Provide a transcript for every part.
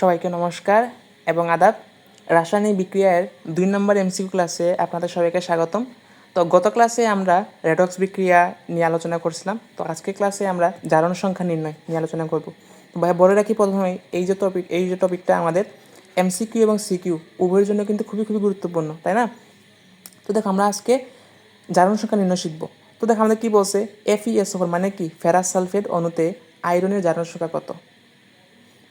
সবাইকে নমস্কার এবং আদাব। রাসায়নিক বিক্রিয়ার দুই নম্বর এমসিকিউ ক্লাসে আপনাদের সবাইকে স্বাগতম। তো গত ক্লাসে আমরা রেডক্স বিক্রিয়া নিয়ে আলোচনা করছিলাম। তো আজকে ক্লাসে আমরা জারণ সংখ্যা নির্ণয় নিয়ে আলোচনা করব। ভাই, বলে রাখি প্রথমে এই যে টপিক এই যে টপিকটা আমাদের এমসিকিউ এবং সিকিউ উভয়ের জন্য কিন্তু খুবই খুবই গুরুত্বপূর্ণ, তাই না? তো দেখো, আমরা আজকে জারণ সংখ্যা নির্ণয় শিখব। তো দেখো, আমাদের কী বলছে? এফইএস মানে কি? ফেরাস সালফেট অণুতে আয়রনের জারণ সংখ্যা কত?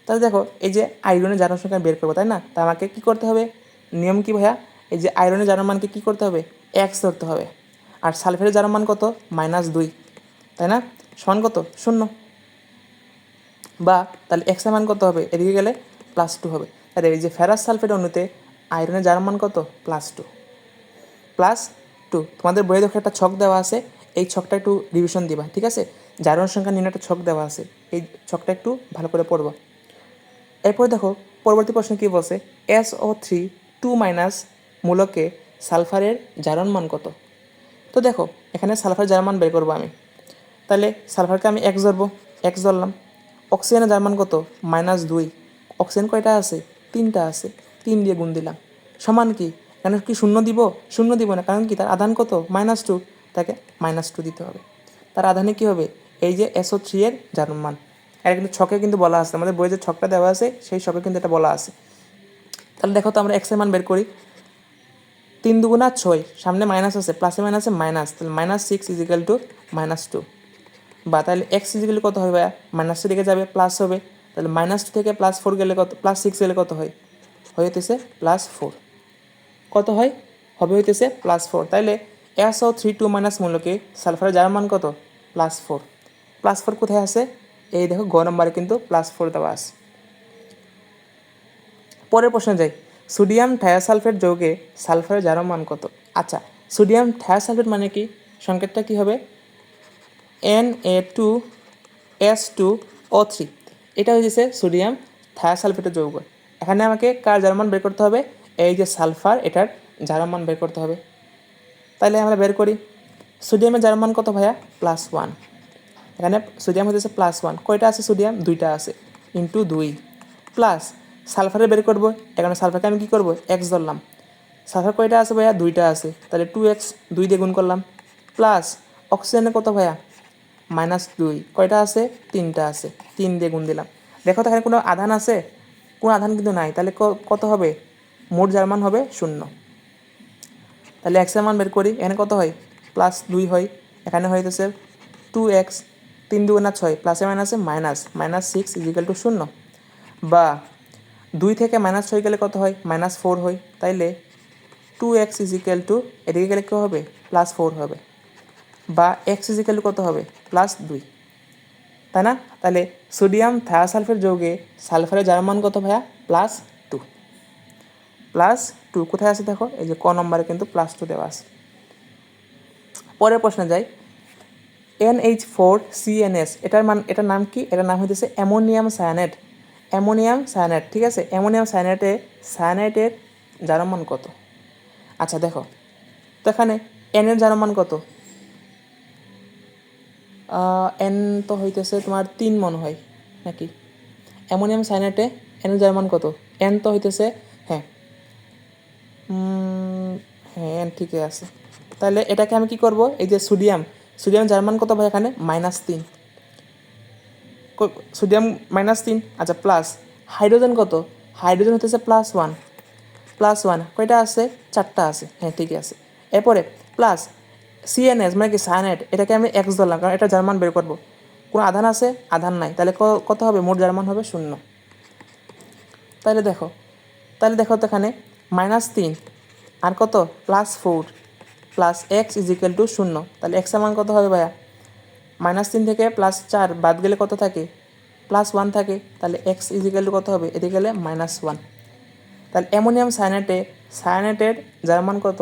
তাহলে দেখো, এই যে আয়রনের জারণ সংখ্যা বের করব, তাই না? তা আমাকে কী করতে হবে? নিয়ম কি ভাইয়া? এই যে আয়রনের জারণ মানকে কী করতে হবে? এক্স ধরতে হবে। আর সালফেটের জারণ মান কত? মাইনাস দুই। তাই না? সমান কত? শূন্য। বা তাহলে এক্সের মান কত হবে? এদিকে গেলে প্লাস টু হবে। তাহলে এই যে ফেরাস সালফেট অণুতে আয়রনের জারণ মান কত? প্লাস টু প্লাস টু তোমাদের বইয়ে দেখো একটা ছক দেওয়া আছে। এই ছকটা একটু রিভিশন দিবা, ঠিক আছে? জারণ সংখ্যা নিয়ে একটা ছক দেওয়া আছে। এই ছকটা একটু ভালো করে পড়বা। এরপর দেখো, পরবর্তী প্রশ্ন কী বলছে? S O three two minus মূলকে সালফারের জারণ মান কত? তো দেখো, এখানে সালফার জারণ মান বের করব আমি। তাহলে সালফারকে আমি এক্স ধরবো। এক্স ধরলাম। অক্সিজেনের জারণ মান কত? মাইনাস দুই। অক্সিজেন কয়টা আছে? তিনটা আছে। তিন দিয়ে গুণ দিলাম। সমান কি? এখানে কি শূন্য দিব? শূন্য দিব না। কারণ কি? তার আধান কত? মাইনাস টু তাকে মাইনাস টু দিতে হবে। তার আধানে কি হবে? এই যে এসও থ্রি এর জারণ মান। এটা কিন্তু ছকে কিন্তু বলা আছে। আমাদের বইয়ে যে ছকটা দেওয়া আছে, সেই ছকে কিন্তু এটা বলা আছে। তাহলে দেখো তো আমরা এক্সের মান বের করি। তিন দুগুণা ছয়, সামনে মাইনাস আছে প্লাসে মাইনাসে মাইনাস তাহলে minus six is equal to minus two বা তাহলে এক্স ইজিক্যাল কত হবে মাইনাস দিকে যাবে প্লাস হবে। তাহলে মাইনাস টু থেকে প্লাস ফোর গেলে কত প্লাস সিক্স গেলে কত হয়? হইতেছে প্লাস ফোর কত হয়? হবে হইতেছে প্লাস ফোর তাইলে S O three two minus মূল্যকে সালফারের যার মান কত? প্লাস ফোর প্লাস ফোর কোথায় আছে? এই দেখো, গ নম্বরে কিন্তু প্লাস ফোর দেওয়া আছে। পরের প্রশ্ন যাই। সোডিয়াম থায়াসালফেট যৌগে সালফারের জারণ মান কত? আচ্ছা সোডিয়াম থায়াসালফেট মানে কি? সংকেতটা কি হবে? N A two S two O three এটা হয়ে হয়েছে সোডিয়াম থায়াসালফেটের যৌগ। এখানে আমাকে কার জারমান বের করতে হবে? এই যে সালফার এটার জারমান বের করতে হবে। তাহলে আমরা বের করি। সোডিয়ামের জারমান কত ভাইয়া? প্লাস ওয়ান এখানে সোডিয়াম হতেছে প্লাস ওয়ান কয়টা আছে সোডিয়াম দুইটা আছে। ইন্টু দুই। প্লাস সালফারে বের করব। এখানে সালফারকে আমি কী করব? এক্স ধরলাম। সালফার কয়টা আছে ভাইয়া? দুইটা আছে। তাহলে টু এক্স দুই দিয়ে গুণ করলাম। প্লাস অক্সিজেনে কত ভাইয়া? মাইনাস দুই। কয়টা আছে? তিনটা আছে। তিন দিয়ে গুণ দিলাম। দেখো তো এখানে কোনো আধান আছে? কোনো আধান কিন্তু নাই। তাহলে কত হবে? মোট জার্মান হবে শূন্য। তাহলে এক্সের মান বের করি। এখানে কত হয়? প্লাস দুই হয়। এখানে হইতেছে টু এক্স তিন দুগুণা ছয়, প্লাসে মাইনাসে minus minus six is equal to শূন্য। বা দুই থেকে মাইনাস ছয় গেলে কত হয়? মাইনাস ফোর হয়। তাইলে টু এক্স ইজিক্যাল টু এদিকে গেলে কী হবে? প্লাস ফোর হবে। বা এক্স ইজিক্যাল টু কত হবে? প্লাস দুই। তাই না? তাহলে সোডিয়াম থায়াসালফেট যৌগে সালফারের যার মান কত ভাইয়া? প্লাস টু প্লাস টু কোথায় আছে দেখো? এই যে ক নম্বরে কিন্তু প্লাস টু দেওয়া আছে। পরের প্রশ্নে যাই। এন এইচ ফোর সিএনএস এটার মান, এটার নাম কি? এটার নাম হইতেছে অ্যামোনিয়াম সায়ানেট অ্যামোনিয়াম সায়ানেট ঠিক আছে? অ্যামোনিয়াম সায়ানেটে সায়ানেটের জারমান কত? আচ্ছা দেখো। তো এখানে এনের জারমান কত? এন তো হইতেছে তোমার তিন মনে হয়, নাকি? অ্যামোনিয়াম সায়ানেটে এনের জারমান কত? এন তো হইতেছে হ্যাঁ। হ্যাঁ এন ঠিকই আছে। তাহলে এটাকে আমি কি করব? এই যে সোডিয়াম সোডিয়াম জার্মান কত ভাই এখানে? মাইনাস তিন। সোডিয়াম মাইনাস তিন? আচ্ছা প্লাস। হাইড্রোজেন কত? হাইড্রোজেন হতেছে প্লাস ওয়ান। Plus one. কয়টা আছে? চারটা আছে। হ্যাঁ ঠিকই আছে। এরপরে, প্লাস সিএনএস মানে কি সায়ানাইড, এটাকে আমি এক্স ধরলাম, কারণ এটা জার্মান বের করব। কোনো আধান আছে? আধান নাই। তাহলে কত হবে? মোট জার্মান হবে শূন্য। তাহলে দেখো তাহলে দেখো তো এখানে মাইনাস তিন। আর কত? Plus four. Plus x is equal to শূন্য। তাহলে এক্স মান কত হবে ভাইয়া? মাইনাস তিন থেকে প্লাস চার বাদ গেলে কত থাকে? প্লাস ওয়ান থাকে। তাহলে এক্স ইজিক্যাল টু কত হবে? এদিকে গেলে মাইনাস ওয়ান তাহলে অ্যামোনিয়াম সায়ানেটে সায়ানেটের যার মান কত?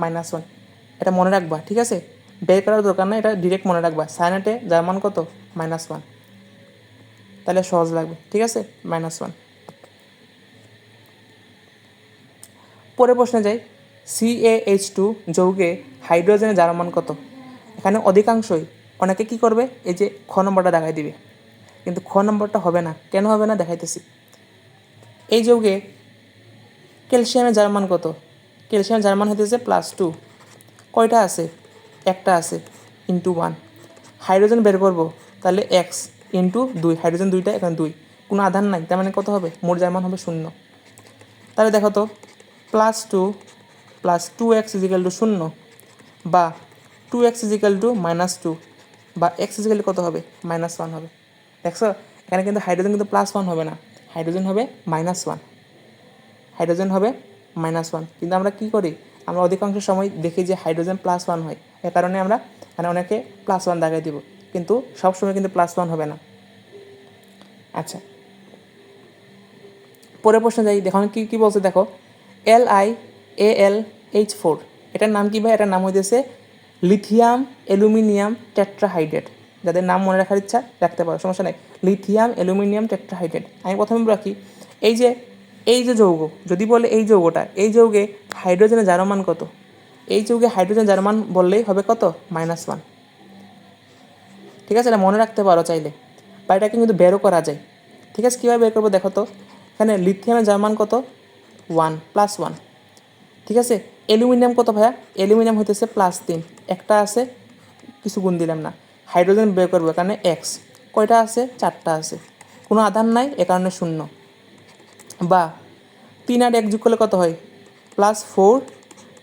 মাইনাস ওয়ান এটা মনে রাখবা, ঠিক আছে? বের করার দরকার না এটা ডিরেক্ট মনে রাখবা। সায়ানেটে যার মান কত? মাইনাস ওয়ান তাহলে সহজ লাগবে, ঠিক আছে? মাইনাস ওয়ান পরে প্রশ্নে যাই। সিএএইচ টু যৌগে হাইড্রোজেনের জারমান কত? এখানে অধিকাংশই অনেকে কি করবে? এই যে খ নম্বরটা দেখাই দিবে। কিন্তু খ নম্বরটা হবে না। কেন হবে না? দেখাইতেছি। এই যৌগে ক্যালসিয়ামের জার্মান কত? ক্যালসিয়ামের জার্মান হইতেছে প্লাস টু কয়টা আছে? একটা আছে। ইন্টু ওয়ান হাইড্রোজেন বের করব, তাহলে এক্স ইন্টু দুই। হাইড্রোজেন দুইটা, এখানে দুই। কোনো আধার নাই। তার মানে কত হবে? মোট জার্মান হবে শূন্য। তাহলে দেখো তো plus two plus two x is equal to শূন্য বা two x is equal to minus two বা এক্স ইজিক্যাল কত হবে? মাইনাস ওয়ান হবে। দেখছ? এখানে কিন্তু হাইড্রোজেন কিন্তু প্লাস ওয়ান হবে না। হাইড্রোজেন হবে মাইনাস ওয়ান হাইড্রোজেন হবে মাইনাস ওয়ান কিন্তু আমরা কী করি? আমরা অধিকাংশ সময় দেখি যে হাইড্রোজেন প্লাস ওয়ান হয়। এ কারণে আমরা এখানে অনেকে প্লাস ওয়ান দাগাই দিব। কিন্তু সব সময় কিন্তু প্লাস ওয়ান হবে না। আচ্ছা। পরের প্রশ্ন যাই। দেখো কি কি বলছে দেখো? L I A L H four এটার নাম কি ভাই? এটার নাম হইতেছে লিথিয়াম অ্যালুমিনিয়াম টেট্রাহাইড্রেট। যাদের নাম মনে রাখার ইচ্ছা, রাখতে পারো, সমস্যা নেই। Lithium aluminium tetrahydrate. আমি প্রথমে রাখি এই যে এই যে যৌগ, যদি বলে এই যৌগটা, এই যৌগে হাইড্রোজেনের জারমান কত? এই যৌগে হাইড্রোজেন জারমান বললেই হবে কত? Minus one. ঠিক আছে, এটা মনে রাখতে পারো চাইলে। বা এটাকে কিন্তু বেরও করা যায়। ঠিক আছে, কীভাবে বের করব দেখো তো? এখানে লিথিয়ামের জার্মান কত? One, plus one. ঠিক আছে? অ্যালুমিনিয়াম কত ভাইয়া? অ্যালুমিনিয়াম হইতেছে প্লাস তিন। একটা আছে, কিছু গুণ দিলাম না। হাইড্রোজেন বের করব এখানে এক্স কয়টা আছে? চারটা আছে। কোনো আধার নাই, এ কারণে শূন্য। বা তিন আর এক যোগ করলে কত হয়? Plus four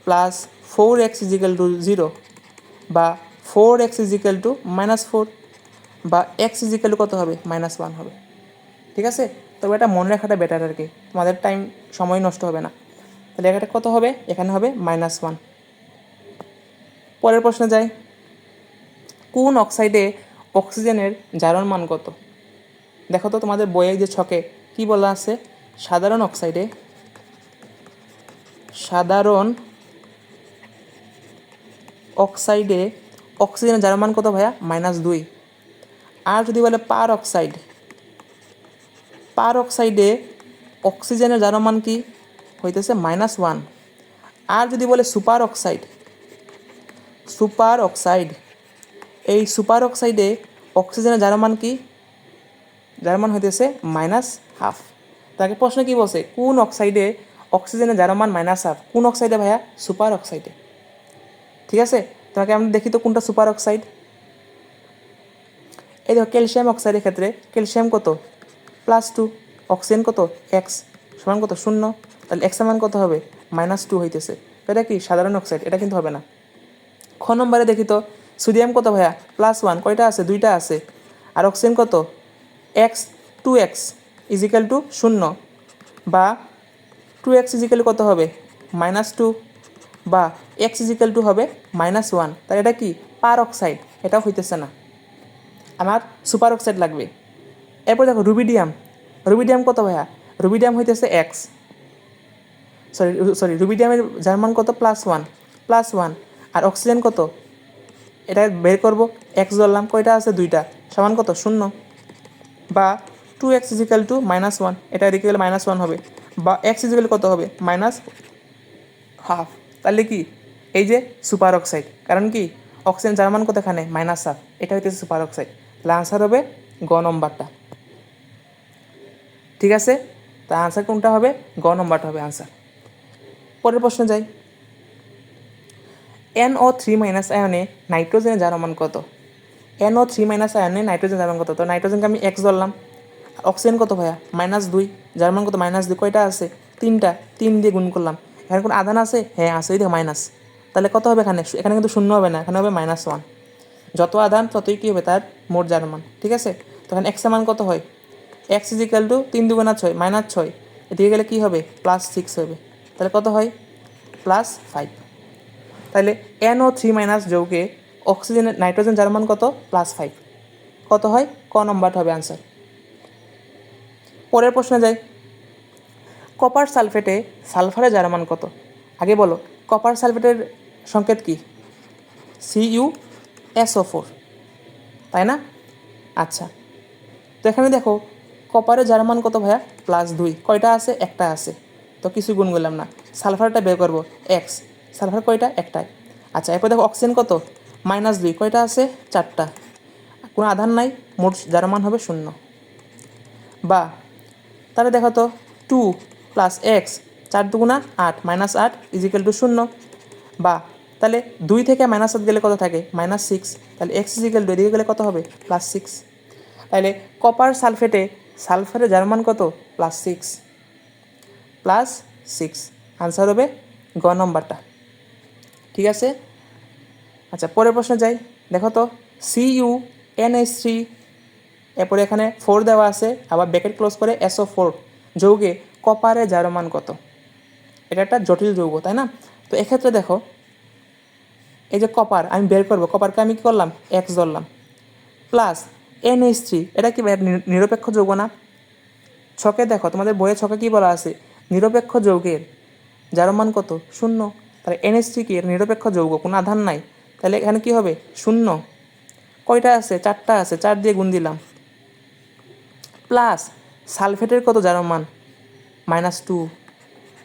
plus four x is equal to zero বা four x is equal to minus four বা এক্স ইজিক্যাল টু কত হবে? মাইনাস ওয়ান হবে। ঠিক আছে? তবে এটা মনে রাখাটা বেটার আর কি। তোমাদের টাইম সময় নষ্ট হবে না। তাহলে এখানে কত হবে? এখানে হবে মাইনাস ওয়ান পরের প্রশ্নে যাই। কোন অক্সাইডে অক্সিজেনের জারণ মান কত? দেখো তো তোমাদের বইয়ে যে ছকে কি বলা আছে? সাধারণ অক্সাইডে সাধারণ অক্সাইডে অক্সিজেনের জারণ মান কত ভাইয়া? মাইনাস দুই। আর যদি বলে পার অক্সাইড পার অক্সাইডে অক্সিজেনের জারণ মান কি? হইতেছে মাইনাস ওয়ান আর যদি বলে সুপার অক্সাইড সুপার অক্সাইড এই সুপার অক্সাইডে অক্সিজেনের জারণ মান কি? যার মান হইতেছে মাইনাস হাফ তাকে প্রশ্ন কি বলছে? কোন অক্সাইডে অক্সিজেনের যার মান মাইনাস হাফ কোন অক্সাইডে ভাইয়া? সুপার অক্সাইডে ঠিক আছে? তোমাকে আমরা দেখি তো কোনটা সুপার অক্সাইড এই দেখো ক্যালসিয়াম অক্সাইডের ক্ষেত্রে ক্যালসিয়াম কত? প্লাস টু অক্সিজেন কত? এক্স সমান কত? শূন্য। তাহলে এক্স মান কত হবে? মাইনাস টু হইতেছে। এটা কি? সাধারণ অক্সাইড এটা কিন্তু হবে না। খ নম্বরে দেখি তো সোডিয়াম কত ভাইয়া? প্লাস ওয়ান কয়টা আছে? দুইটা আছে। আর অক্সিজেন কত? X two x is equal to শূন্য। বা টু এক্স ইজিক্যাল কত হবে? মাইনাস টু বা এক্স ইজিক্যাল টু হবে মাইনাস ওয়ান তাহলে এটা কি? পার অক্সাইড এটাও হইতেছে না। আমার সুপার অক্সাইড লাগবে। এরপর দেখো রুবিডিয়াম রুবিডিয়াম কত ভাইয়া? রুবিডিয়াম হইতেছে এক্স সরি সরি রুবিডিয়ামের জার্মান কত? প্লাস ওয়ান প্লাস ওয়ান আর অক্সিজেন কত? এটা বের করব। এক্স ধরলাম, কয়টা আছে? দুইটা। সমান কত? শূন্য। বা two x is equal to minus one এটা এদিকে গেলে মাইনাস ওয়ান হবে। বা এক্স ইজিক্যাল কত হবে? মাইনাস হাফ তাহলে কি? এই যে সুপার অক্সাইড কারণ কি? অক্সিজেন জার্মান কত এখানে? মাইনাস হাফ এটা হইতেছে সুপার অক্সাইড তাহলে আনসার হবে গ নম্বরটা। ঠিক আছে? তা আনসার কোনটা হবে? গ নম্বরটা হবে আনসার পরের প্রশ্ন যাই। এন ও থ্রি মাইনাস আয়নে নাইট্রোজেনের জারমান কত? এন ও থ্রি মাইনাস আয়নে নাইট্রোজেন জারমান কত? তো নাইট্রোজেনকে আমি এক্স ধরলাম। অক্সিজেন কত ভাইয়া? মাইনাস দুই। জার্মান কত? মাইনাস দুই। কয়টা আছে? তিনটা। তিন দিয়ে গুণ করলাম। এখানে কোনো আধান আছে? হ্যাঁ আছে। ওই দেখো মাইনাস তাহলে কত হবে এখানে? এখানে কিন্তু শূন্য হবে না। এখানে হবে মাইনাস ওয়ান যত আধান, ততই কী হবে তার? মোট জার্মান। ঠিক আছে? তখন এক্স মান কত হয়? এক্স ইজিক্যাল টু তিন দুগুণা ছয় মাইনাস ছয়। এদিকে গেলে কী হবে? প্লাস সিক্স হবে। তাহলে কত হয়? প্লাস ফাইভ তাহলে এন ও থ্রি মাইনাস যৌগে অক্সিজেনের নাইট্রোজেন জার্মান কত? প্লাস ফাইভ কত হয়? ক নম্বরটা হবে আনসার পরের প্রশ্নে যাই। কপার সালফেটে সালফারের জার্মান কত? আগে বলো কপার সালফেটের সংকেত কি? সি ইউ এসও ফোর তাই না? আচ্ছা। তো এখানে দেখো কপারের জার্মান কত ভাইয়া? প্লাস দুই। কয়টা আছে? একটা আছে। তো কিছু গুণ করলাম না। সালফারটা বের করব এক্স সালফার কয়টা? একটাই। আচ্ছা এরপর দেখো অক্সিজেন কত? মাইনাস দুই। কয়টা আছে? চারটা। কোনো আধার নাই, মোট জার্মান হবে শূন্য। বা, তাহলে দেখো তো টু প্লাস এক্স চার দুগুণা আট মাইনাস আট ইজিক্যাল টু শূন্য। বা, তাহলে দুই থেকে মাইনাস আট গেলে কত থাকে? মাইনাস সিক্স তাহলে এক্স ইজিক্যাল টু এদিকে গেলে কত হবে? প্লাস সিক্স তাহলে কপার সালফেটে সালফারের জার্মান কত? Plus six plus six. Answer হবে গ নম্বরটা। ঠিক আছে? আচ্ছা পরের প্রশ্ন যাই। দেখো তো সি ইউ এন থ্রি এরপরে এখানে ফোর দেওয়া আছে, আবার ব্যাকেট ক্লোজ করে এসও ফোর যৌগে কপারে জারমান কত? এটা একটা জটিল যৌগ, তাই না? তো এক্ষেত্রে দেখো, এই যে কপার, আমি বের করব। কপারকে আমি কী করলাম? এক্স ধরলাম। প্লাস এন এইচ থ্রি এটা কি নিরপেক্ষ যৌগ না? ছকে দেখো, তোমাদের বইয়ে ছকে কি বলা আছে? নিরপেক্ষ যৌগের যার মান কত? শূন্য। তাহলে এনএস থ্রি কি? এর নিরপেক্ষ যৌগ, কোনো আধান নাই। তাহলে এখানে কি হবে? শূন্য। কয়টা আছে? চারটা আছে। চার দিয়ে গুণ দিলাম। প্লাস সালফেটের কত যার মান মাইনাস টু।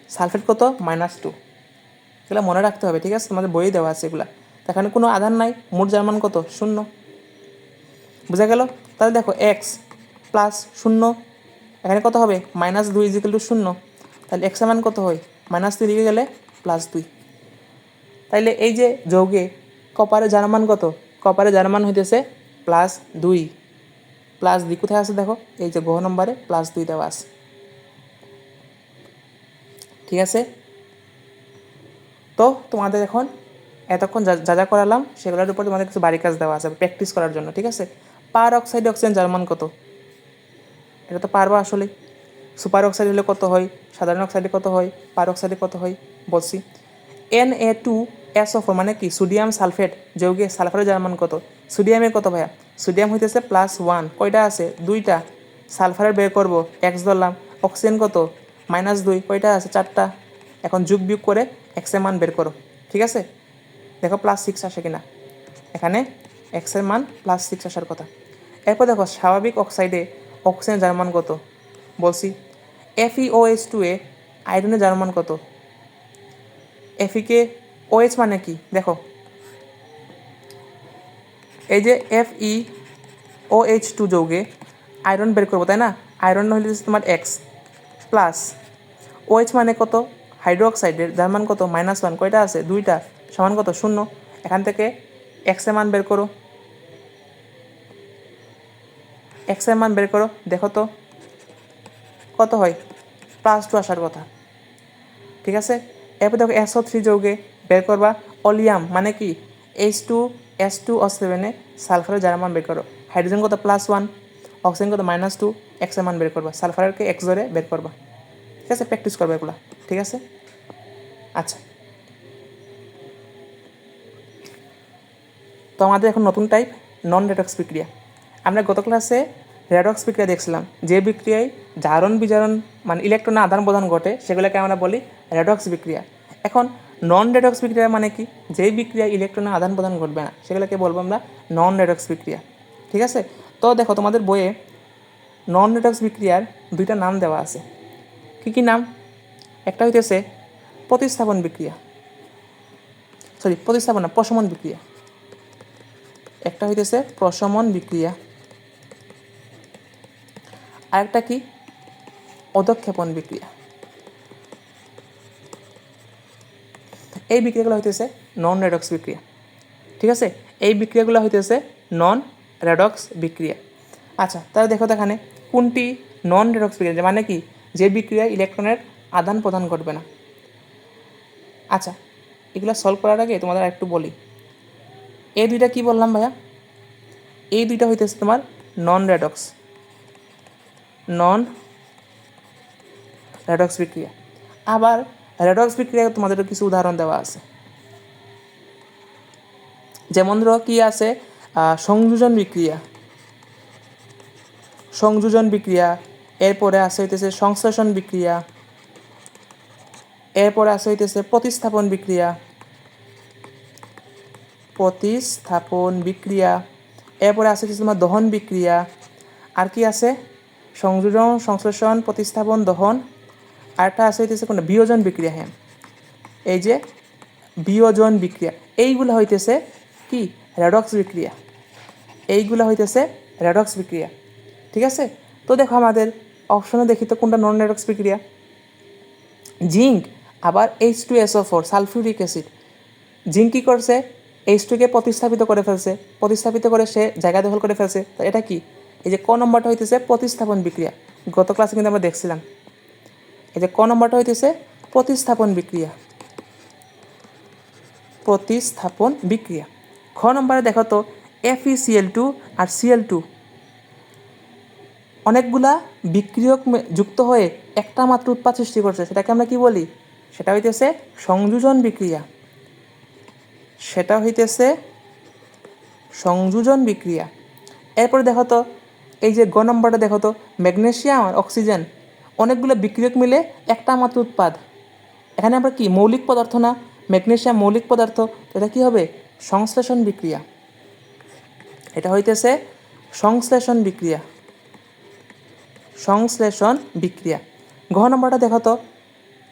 সালফেট কত? Minus two. এগুলো মনে রাখতে হবে, ঠিক আছে? তোমাদের বইয়ে দেওয়া আছে এগুলা। এখানে কোনো আধান নাই। মোট যার মান কত? শূন্য। বুঝা গেল? তাহলে দেখো, এক্স প্লাস শূন্য। এখানে কত হবে? মাইনাস দুই ইজিক্যাল টু শূন্য। তাহলে এক্স মান কত হয়? মাইনাস দুই দিকে গেলে প্লাস দুই তাইলে এই যে যৌগে কপারে যার মান কত? কপারে যার মান হইতেছে প্লাস দুই প্লাস দুই কোথায় আছে দেখো? এই যে গহ নম্বরে প্লাস দুই দেওয়া আছে। ঠিক আছে? তো তোমাদের এখন এতক্ষণ যা যা যা করালাম, সেগুলোর উপর তোমাদের কিছু বাড়ি কাজ দেওয়া আছে প্র্যাকটিস করার জন্য, ঠিক আছে? পার অক্সাইড অক্সিজেন জার্মান কত? এটা তো পারবা আসলে। সুপার অক্সাইড হলে কত হয়? সাধারণ অক্সাইডে কত হয়? পার অক্সাইডে কত হয়? বলছি। N A two S four মানে কি? সোডিয়াম সালফেট যৌগে সালফারের জার্মান কত? সোডিয়ামের কত ভাইয়া? সোডিয়াম হইতেছে প্লাস ওয়ান কয়টা আছে? দুইটা। সালফারের বের করব। এক্স ধরলাম। অক্সিজেন কত? মাইনাস দুই। কয়টা আছে? চারটা। এখন যুগ বিয়োগ করে এক্সের মান বের করো। ঠিক আছে? দেখো প্লাস সিক্স আসে কিনা। এখানে এক্সের মান প্লাস সিক্স আসার কথা। এরপর দেখো স্বাভাবিক অক্সাইডে অক্সিজেন যার মান কত? বলছি এফইওএইচ টু এ আয়রনের যার মান কত? এফিকে ওএইচ মানে কি? দেখো। এই যে F E O H two যৌগে iron বের করব, তাই না? আয়রন হলে তোমার এক্স প্লাস ওএইচ মানে কত? হাইড্রোক্সাইডের যার মান কত? মাইনাস ওয়ান কয়টা আছে? দুইটা, সমান কত? শূন্য। এখান থেকে এক্সের মান বের করো। এক্সের মান বের করো। দেখো তো। কত হয়? প্লাস টু আসার কথা। ঠিক আছে? এরপর দেখো এসও থ্রি যৌগে বের করবা অলিয়াম মানে কি? H two S two O সেভেনে সালফারের যার মান বের করো। হাইড্রোজেন কত? প্লাস ওয়ান অক্সিজেন কত? মাইনাস টু এক্সের মান বের করবা। সালফারেরকে এক্স ধরে বের করবা। ঠিক আছে? প্র্যাকটিস করবা এগুলা। ঠিক আছে? আচ্ছা। তো আমাদের এখন নতুন টাইপ নন রেডক্স বিক্রিয়া আমরা গত ক্লাসে রেডক্স বিক্রিয়া দেখছিলাম। যে বিক্রিয়ায় জারণ বিজারণ মানে ইলেকট্রনের আদান প্রদান ঘটে, সেগুলোকে আমরা বলি রেডক্স বিক্রিয়া। এখন নন রেডক্স বিক্রিয়া মানে কি? যেই বিক্রিয়া ইলেকট্রনের আদান প্রদান ঘটবে না, সেগুলোকে বলব আমরা নন রেডক্স বিক্রিয়া। ঠিক আছে? তো দেখো, তোমাদের বইয়ে নন রেডক্স বিক্রিয়ার দুইটা নাম দেওয়া আছে। কি কি নাম? একটা হইতেছে প্রতিস্থাপন বিক্রিয়া। সরি প্রতিস্থাপন না, প্রশমন বিক্রিয়া। একটা হইতেছে প্রশমন বিক্রিয়া। আরেকটা কি? অধক্ষেপণ বিক্রিয়া। এই বিক্রিয়াগুলো হইতেছে নন রেডক্স বিক্রিয়া। ঠিক আছে? এই বিক্রিয়াগুলো হইতেছে নন রেডক্স বিক্রিয়া। আচ্ছা তাহলে দেখো দেখানে কোনটি নন রেডক্স বিক্রিয়া মানে কি? যে বিক্রিয়ায় ইলেকট্রনের আদান প্রদান ঘটবে না। আচ্ছা এগুলো সলভ করার আগে তোমাদের একটু বলি। এই দুইটা কি বললাম ভাইয়া? এই দুইটা হইতেছে তোমার নন রেডক্স নন রেডক্স বিক্রিয়া আবার রেডক্স বিক্রিয়া তোমাদের কিছু উদাহরণ দেওয়া আছে। যেমন ধরো কি আছে? সংযোজন বিক্রিয়া। সংযোজন বিক্রিয়া। এরপরে আছে হইতেছে সংশ্লেষণ বিক্রিয়া। এরপরে আছে হইতেছে প্রতিস্থাপন বিক্রিয়া। প্রতিস্থাপন বিক্রিয়া। এরপরে আছে হচ্ছে তোমার দহন বিক্রিয়া। আর কি আছে? সংযোজন, সংশ্লেষণ, প্রতিস্থাপন, দহন আরেকটা আছে হইতেছে কোনটা বিয়োজন বিক্রিয়া হ্যাঁ। এই যে বিয়োজন বিক্রিয়া, এইগুলো হইতেছে কি? রেডক্স বিক্রিয়া। এইগুলো হইতেছে রেডক্স বিক্রিয়া, ঠিক আছে? তো দেখো আমাদের অপশনে দেখি তো কোনটা নন রেডক্স বিক্রিয়া। জিঙ্ক আবার H two SO four sulphuric acid zinc কী করছে? এইচ টুকে প্রতিস্থাপিত করে ফেলছে। প্রতিস্থাপিত করে সে জায়গা দখল করে ফেলছে। তো এটা কি? এই যে ক নম্বরটা হইতেছে প্রতিস্থাপন বিক্রিয়া। গত ক্লাসে কিন্তু আমরা দেখছিলাম। এই যে ক নম্বরটা হইতেছে প্রতিস্থাপন বিক্রিয়া। প্রতিস্থাপন বিক্রিয়া। খ নম্বরে দেখো তো F E C L two আর সিএল টু অনেকগুলা বিক্রিয়ক যুক্ত হয়ে একটা মাত্র উৎপাদ সৃষ্টি করছে। সেটাকে আমরা কি বলি? সেটা হইতেছে সংযোজন বিক্রিয়া। সেটা হইতেছে সংযোজন বিক্রিয়া। এরপরে দেখো তো এই যে গ নম্বরটা দেখো তো ম্যাগনেসিয়াম আর অক্সিজেন, অনেকগুলো বিক্রিয়ক মিলে একটা মাত্র উৎপাদ। এখানে আমরা কি, মৌলিক পদার্থ না, ম্যাগনেশিয়াম মৌলিক পদার্থ এটা কি হবে? সংশ্লেষণ বিক্রিয়া। এটা হইতেছে সংশ্লেষণ বিক্রিয়া। সংশ্লেষণ বিক্রিয়া। ঘ নম্বরটা দেখো তো,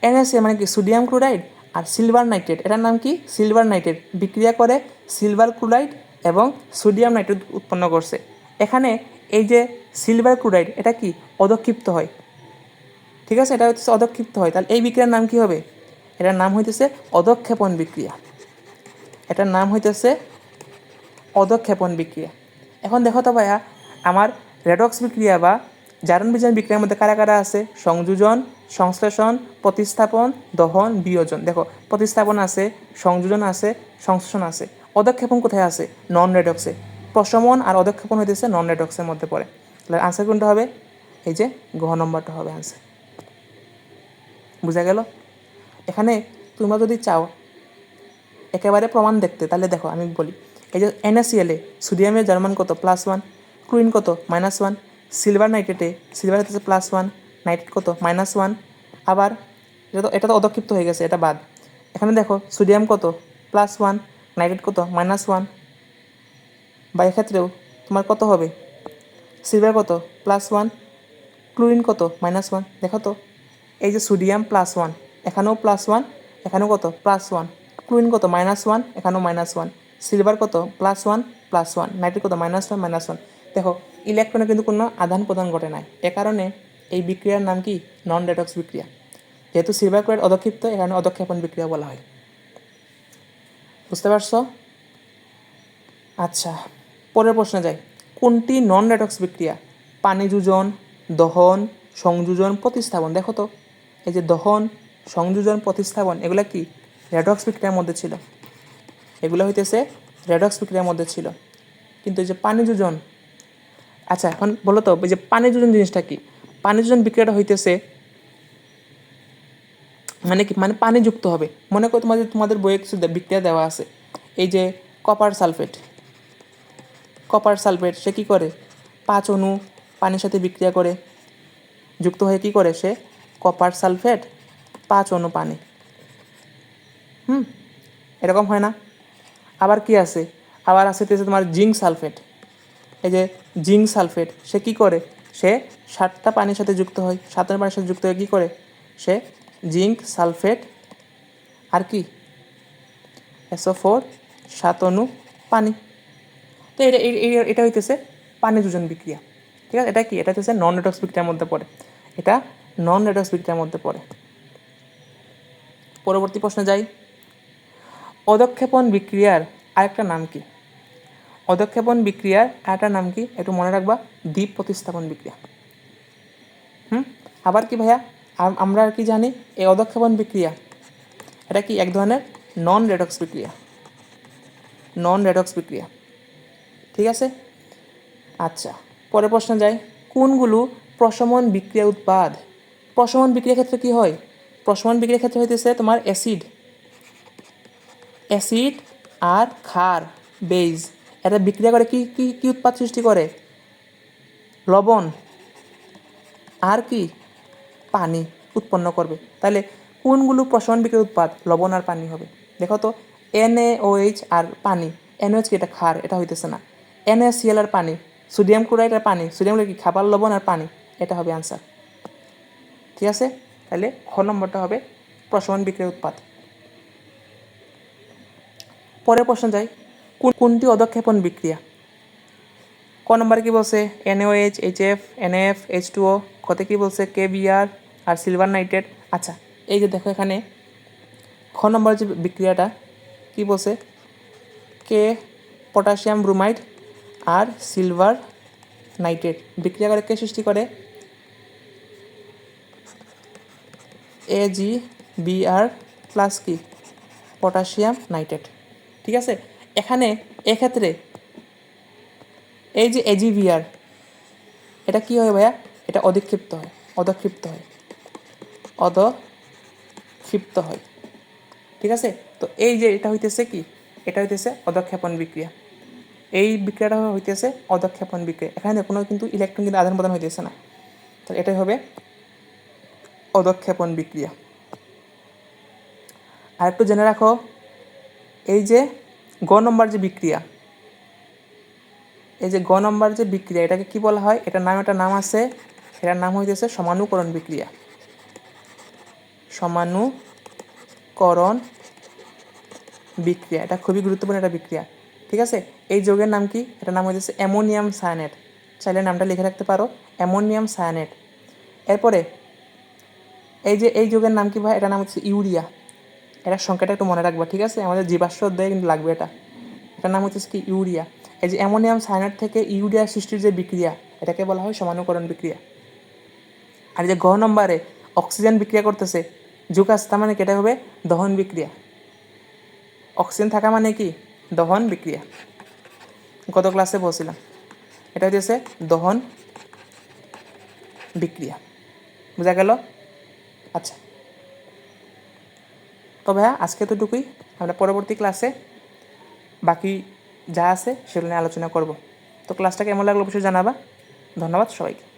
এনএসএ মানে কি, সোডিয়াম ক্লোরাইড আর সিলভার নাইট্রেট। এটার নাম কি? Silver nitrate. বিক্রিয়া করে সিলভার ক্লোরাইড এবং সোডিয়াম নাইট্রেট উৎপন্ন করছে। এখানে এই যে সিলভার ক্লোরাইড এটা কি? অদক্ষিপ্ত হয়। ঠিক আছে? এটা হচ্ছে অদক্ষিপ্ত হয়। তাহলে এই বিক্রিয়ার নাম কি হবে? এটার নাম হইতেছে অদক্ষেপণ বিক্রিয়া। এটার নাম হইতেছে অদক্ষেপণ বিক্রিয়া। এখন দেখো তো ভাইয়া, আমার রেডক্স বিক্রিয়া বা জারণ বিজারণ বিক্রিয়ার মধ্যে কারা কারা আছে? সংযোজন, সংশ্লেষণ, প্রতিস্থাপন, দহন, বিয়োজন। দেখো, প্রতিস্থাপন আছে, সংযোজন আছে, সংশ্লেষণ আছে। অদক্ষেপণ কোথায় আছে? নন রেডক্সে প্রশমন আর অদক্ষেপণ হইতেছে নন রেডক্সের মধ্যে পড়ে। তাহলে আনসার কোনটা হবে? এই যে গহ নম্বরটা হবে আনসার বুঝা গেল? এখানে তোমরা যদি চাও একেবারে প্রমাণ দেখতে, তাহলে দেখো, আমি বলি, এই যে এনএসিএলে সোডিয়ামের জার্মান কত? প্লাস ওয়ান ক্লোরিন কত? মাইনাস ওয়ান সিলভার নাইট্রেটে সিলভার হচ্ছে প্লাস ওয়ান নাইট্রেট কত? মাইনাস ওয়ান আবার এটা তো এটা তো অদক্ষিপ্ত হয়ে গেছে, এটা বাদ। এখানে দেখো সোডিয়াম কত? প্লাস ওয়ান নাইট্রেট কত? মাইনাস ওয়ান বা এক্ষেত্রেও তোমার কত হবে? সিলভার কত? প্লাস ওয়ান ক্লোরিন কত? মাইনাস ওয়ান দেখো তো। এই যে সোডিয়াম প্লাস ওয়ান এখানেও প্লাস ওয়ান এখানেও কত? প্লাস ওয়ান ক্লোরিন কত? মাইনাস ওয়ান এখানেও মাইনাস ওয়ান সিলভার কত? Plus one plus one nitrate কত? মাইনাস ওয়ান মাইনাস ওয়ান দেখো ইলেকট্রনে কিন্তু কোনো আদান প্রদান ঘটে নাই। এ কারণে এই বিক্রিয়ার নাম কি? নন ডেটক্স বিক্রিয়া। যেহেতু সিলভার ক্লোরাইড অদক্ষিপ্ত এখানে অদক্ষেপণ বিক্রিয়া বলা হয়। বুঝতে পারছ? আচ্ছা পরের প্রশ্নে যাই। কোনটি নন রেডক্স বিক্রিয়া? পানি যোজন, দহন, সংযোজন, প্রতিস্থাপন। দেখো তো, এই যে দহন, সংযোজন, প্রতিস্থাপন, এগুলা কি? রেডক্স বিক্রিয়ার মধ্যে ছিল। এগুলো হইতেছে রেডক্স বিক্রিয়ার মধ্যে ছিল। কিন্তু এই যে পানি যোজন আচ্ছা এখন বলো তো, এই যে পানি যোজন জিনিসটা কি? পানি যোজন বিক্রিয়াটা হইতেছে মানে কি? মানে পানি যুক্ত হবে। মনে করো তোমাদের তোমাদের বইয়ে কিছু বিক্রিয়া দেওয়া আছে। এই যে কপার সালফেট কপার সালফেট সে কী করে? পাঁচ অণু পানির সাথে বিক্রিয়া করে। যুক্ত হয়ে কী করে সে? কপার সালফেট পাঁচ অণু পানি। হুম, এরকম হয় না। আবার কি আছে? আবার আছে তোমার জিঙ্ক সালফেট। এই যে জিঙ্ক সালফেট, সে কি করে? সে সাতটা পানির সাথে যুক্ত হয়। সাতটা পানির সাথে যুক্ত হয়ে কী করে? সে জিঙ্ক সালফেট, আর কি? এসও ফোর সাত অণু পানি। তো এটা এটা হইতেছে পানি যোজন বিক্রিয়া। ঠিক আছে? এটা কি? এটা হচ্ছে নন রেডক্স বিক্রিয়ার মধ্যে পড়ে। এটা নন রেডক্স বিক্রিয়ার মধ্যে পড়ে। পরবর্তী প্রশ্নে যাই। অদক্ষেপণ বিক্রিয়ার আরেকটা নাম কি? অদক্ষেপণ বিক্রিয়ার আরেকটা নাম কি? একটু মনে রাখবা, দ্বীপ প্রতিস্থাপন বিক্রিয়া। হুম? আবার কি ভাইয়া? আমরা আর কি জানি, এই অদক্ষেপণ বিক্রিয়া, এটা কি এক ধরনের নন রেডক্স বিক্রিয়া? নন রেডক্স বিক্রিয়া। ঠিক আছে? আচ্ছা পরে প্রশ্ন যাই। কোনগুলো প্রশমন বিক্রিয়া উৎপাদ? প্রশমন বিক্রিয়ার ক্ষেত্রে কি হয়? প্রশমন বিক্রিয়ার ক্ষেত্রে হইতেছে তোমার অ্যাসিড। অ্যাসিড আর ক্ষার বেজ এটা বিক্রিয়া করে কি কি কি উৎপাদ সৃষ্টি করে? লবণ আর কি? পানি উৎপন্ন করবে। তাহলে কোনগুলো প্রশমন বিক্রিয়ার উৎপাদ? লবণ আর পানি হবে। দেখো তো এনএওএইচ আর পানি। এনওএইচ কি? এটা ক্ষার, এটা হইতেছে না। এনএসিএল আর পানি, সোডিয়াম ক্লোরাইড আর পানি, সোডিয়াম কি, খাবার লবণ আর পানি? এটা হবে আনসার ঠিক আছে? তাহলে খ নম্বরটা হবে প্রশমন বিক্রিয়ার উৎপাদ পরের প্রশ্ন যাই। কোন, কোনটি অদক্ষেপণ বিক্রিয়া? ক নম্বরে কি বলছে? NOH, H F, NF, H two O, কতে কি বলছে? কে বিআর আর সিলভার নাইট্রেট। আচ্ছা এই যে দেখো এখানে, খ নম্বর যে বিক্রিয়াটা, কি বলছে? কে, পটাশিয়াম ব্রোমাইড আর সিলভার নাইট্রেট বিক্রিয়া করে কে সৃষ্টি করে? A G B R plus কি পটাশিয়াম নাইট্রেট ঠিক আছে? এখানে, এক্ষেত্রে, এই যে এজিভিআর এটা কি হয় ভাইয়া? এটা অধিক্ষিপ্ত হয়, অধক্ষিপ্ত হয় অধক্ষিপ্ত হয়। ঠিক আছে? তো এই যে এটা হইতেছে কি? এটা হইতেছে অধক্ষেপণ বিক্রিয়া। এই বিক্রিয়াটা হইতেছে অধক্ষেপণ বিক্রিয়া। এখানে কোনো কিন্তু ইলেকট্রন কিন্তু আদান প্রদান হইতেছে না। তো এটাই হবে অধক্ষেপণ বিক্রিয়া। আর একটু জেনে রাখো, এই যে গ নম্বর যে বিক্রিয়া, এই যে গ নম্বর যে বিক্রিয়া, এটাকে কি বলা হয়? এটার নাম একটা নাম আছে, এটার নাম হইতেছে সমানুকরণ বিক্রিয়া। সমানুকরণ বিক্রিয়া, এটা খুবই গুরুত্বপূর্ণ একটা বিক্রিয়া, ঠিক আছে? এই যৌগের নাম কি? এটার নাম হইতেছে অ্যামোনিয়াম সায়ানেট। চাইলে নামটা লিখে রাখতে পারো। Ammonium cyanate. এরপরে, এই যে এই যৌগের নাম কি ভাই? এটার নাম হচ্ছে ইউরিয়া। এটার সংখ্যাটা একটু মনে রাখবা, ঠিক আছে? আমাদের জীবাশ্ম অধ্যায়ে কিন্তু লাগবে এটা। এটার নাম হচ্ছে কি? ইউরিয়া। এই যে অ্যামোনিয়াম সায়ানেট থেকে ইউরিয়া সৃষ্টির যে বিক্রিয়া, এটাকে বলা হয় সমানুকরণ বিক্রিয়া। আর যে গ নম্বরে অক্সিজেন বিক্রিয়া করতেছে জুকাস তার মানে কেটে হবে দহন বিক্রিয়া। অক্সিজেন থাকা মানে কি? দহন বিক্রিয়া। গত ক্লাসে বলছিলাম এটা হচ্ছে দহন বিক্রিয়া। বোঝা গেল? আচ্ছা। তবে হ্যাঁ আজকে তোটুকুই আমরা পরবর্তী ক্লাসে বাকি যা আছে সেগুলো নিয়ে আলোচনা করব। তো ক্লাসটা কেমন লাগল অবশ্যই জানাবা। ধন্যবাদ সবাইকে।